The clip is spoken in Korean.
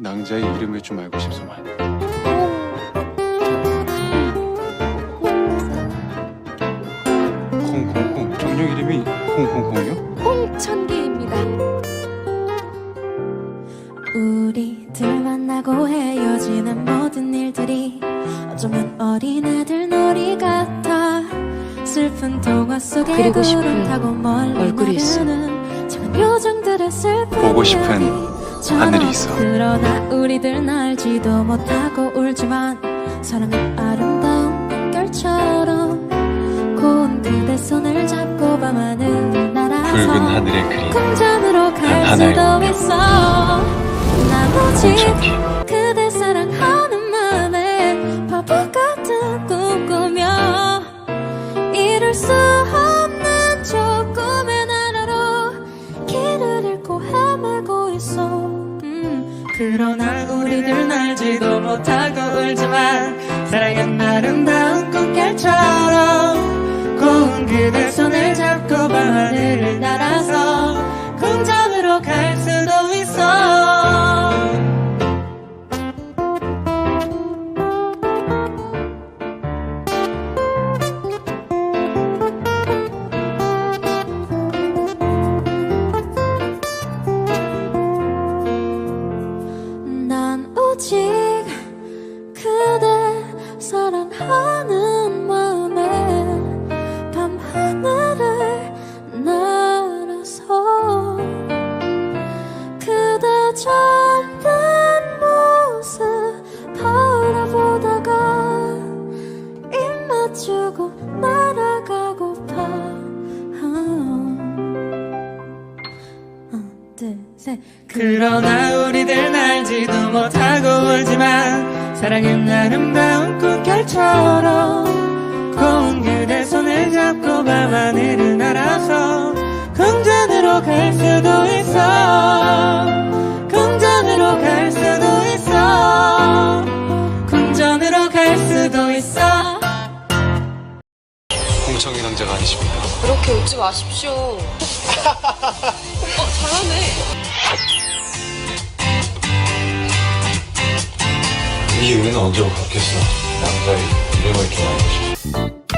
낭자의 이름을 좀 알고 싶소만. 콩콩콩. 정령 이름이 콩콩콩이요? 홍천기입니다. 우리들 만나고 헤어지는 모든 일들이 어쩌면 어린애들 놀이 같아 슬픈 동화 속에 그리고 싶은 구름 타고 멀리 얼굴이 있어. 나르는 작은 표정들의 슬픈 보고 싶은 이야기. 하늘이 있어. 그러나 우리들 알지도 못하고 울지만 사랑은 아름다운 빛결처럼 고운 그대 손을 잡고 밤하늘 날아서 붉은 하늘의 그림. 공전으로 갈 수도. 있어 홍천기. 그대 사랑하는 마음에 바보 같은 꿈 꾸며 이룰 수 그러나. 우리들 알지도 못하고 울지만 사랑은 아름다운 꽃결처럼 고운 그대 난 오직 그대 사랑하는 마음에 밤하늘을 날아서 그대 젊 셋 그러나 우리들 알지도 못하고 울지만 사랑은 아름다운 꽃결처럼 고운 그대 손을 잡고 밤하늘을 날아서 궁전으로 갈 수도 있어 궁전으로 갈 수도 있어 궁전으로 갈 수도 있어 홍청기 낭자가 아니십니까? 그렇게 웃지 마십시오. 이 우리는 언제 바뀌었어? 남자의 이름을 좀 알고 싶어.